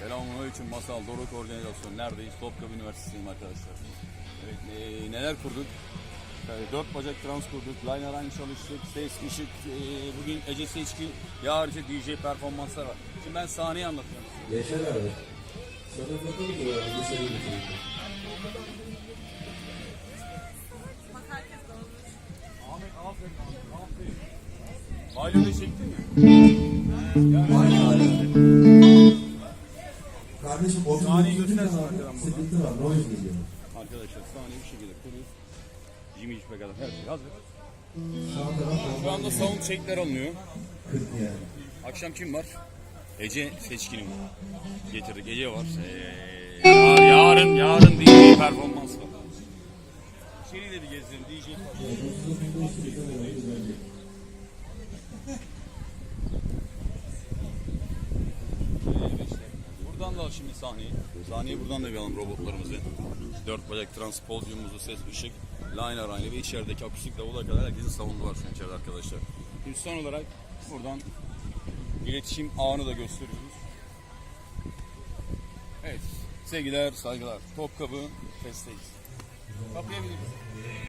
Selamünaleyküm Masal Doruk Organizasyon. Neredeyiz? Topkapı Üniversitesi'ndeyim arkadaşlar. Evet, e, neler kurduk? E, dört bacak trans kurduk. Line aran çalıştık. Ses, ışık. e, bugün Ece Seçkin. İse DJ performanslar var. Şimdi ben sahneyi anlatacağım. Yaşar abi. Sana bakalım mı herkes dağılmış. Ahmet aferin aferin. Aile de çektin mi? Aynen. Kardeşim o Sahneyi göstersene arkadan. Sıkıntı var. Noise geliyor. Arkadaşlar sahneyi bir şekilde kuruyoruz. Jimmy Hicip'e kadar her şey hazır. Sağ taraf Şu anda sound checkler alınıyor. 40 yani. Akşam kim var? Ece Seçkin'im getirdik. Ece var. Ee, yar- yarın, yarın DJ performans var. İçeriği de bir gezelim. DJ performans. Evet işte. Buradan da şimdi sahneyi. Sahneyi buradan da bir alalım robotlarımızı. Dört bacak transpozyumumuzu, ses, ışık, liner aynı ve içerideki akustik davula kadar herkesin savundu var şu an içeride arkadaşlar. Şimdi son olarak buradan iletişim ağını da gösteriyoruz. Evet. Sevgiler, saygılar. Topkapı Fest'teyiz. Kapayabiliriz.